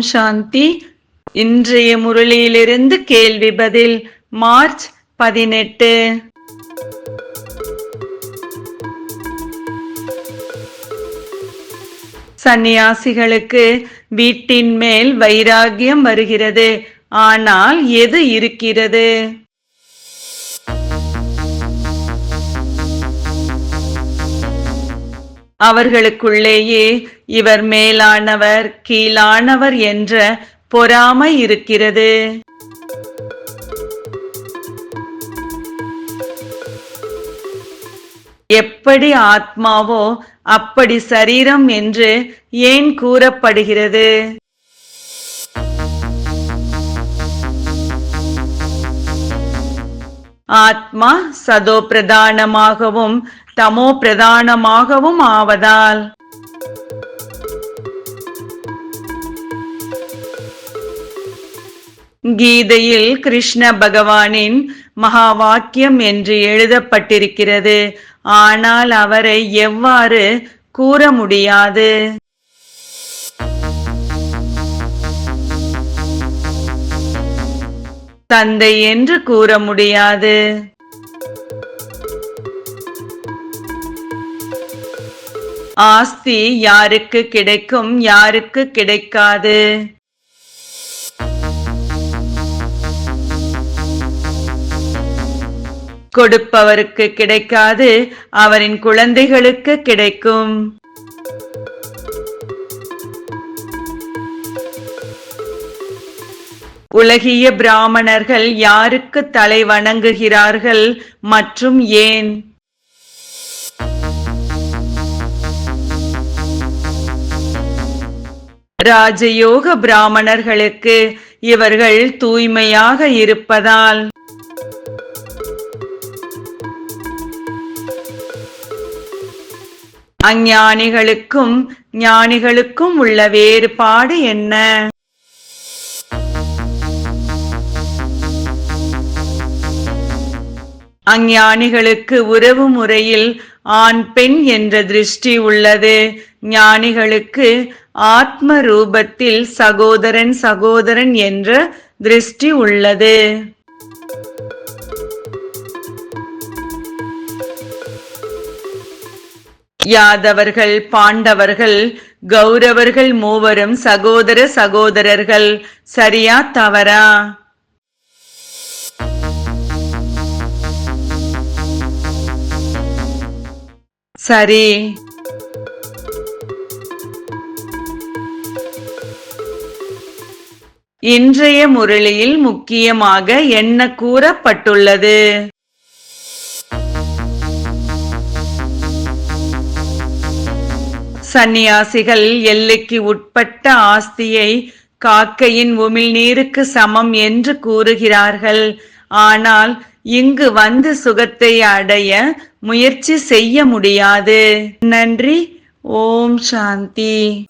சாந்தி. இன்றைய முரளியிலிருந்து கேள்வி பதில் மார்ச் பதினெட்டு. சந்நியாசிகளுக்கு வீட்டின் மேல் வைராகியம் வருகிறது. ஆனால் எது இருக்கிறது? அவர்களுக்குள்ளேயே இவர் மேலானவர் கீழானவர் என்ற பொறாமை இருக்கிறது. எப்படி ஆத்மாவோ அப்படி சரீரம் என்று ஏன் கூறப்படுகிறது? ஆத்மா சதோ பிரதானமாகவும் தமோ பிரதானமாகவும் ஆவதால். கீதையில் கிருஷ்ண பகவானின் மகா வாக்கியம் என்று எழுதப்பட்டிருக்கிறது. ஆனால் அவரை எவ்வாறு கூற முடியாது? தந்தை என்று கூற முடியாது. ஆஸ்தி யாருக்கு கிடைக்கும் யாருக்கு கிடைக்காது. கொடுப்பவருக்கு கிடைக்காது அவரின் குழந்தைகளுக்கு கிடைக்கும். உலகிய பிராமணர்கள் யாருக்கு தலை வணங்குகிறார்கள் மற்றும் ஏன்? ராஜயோக பிராமணர்களுக்கு இவர்கள் தூய்மையாக இருப்பதால். அஞ்ஞானிகளுக்கும் ஞானிகளுக்கும் உள்ள வேறுபாடு என்ன? அஞ்ஞானிகளுக்கு உறவு முறையில் ஆண் பெண் என்ற திருஷ்டி உள்ளது. ஞானிகளுக்கு ஆத்ம ரூபத்தில் சகோதரன் சகோதரன் என்ற திருஷ்டி உள்ளது. யாதவர்கள் பாண்டவர்கள் கௌரவர்கள் மூவரும் சகோதர சகோதரர்கள். சரியா தவறா? சரி. இன்றைய முரளியில் முக்கியமாக என்ன கூறப்பட்டுள்ளது? சந்நியாசிகள் எல்லைக்கு உட்பட்ட ஆஸ்தியை காக்கையின் உமிழ்நீருக்கு சமம் என்று கூறுகிறார்கள். ஆனால் இங்கு வந்து சுகத்தை அடைய முயற்சி செய்ய முடியாது. நன்றி. ஓம் சாந்தி.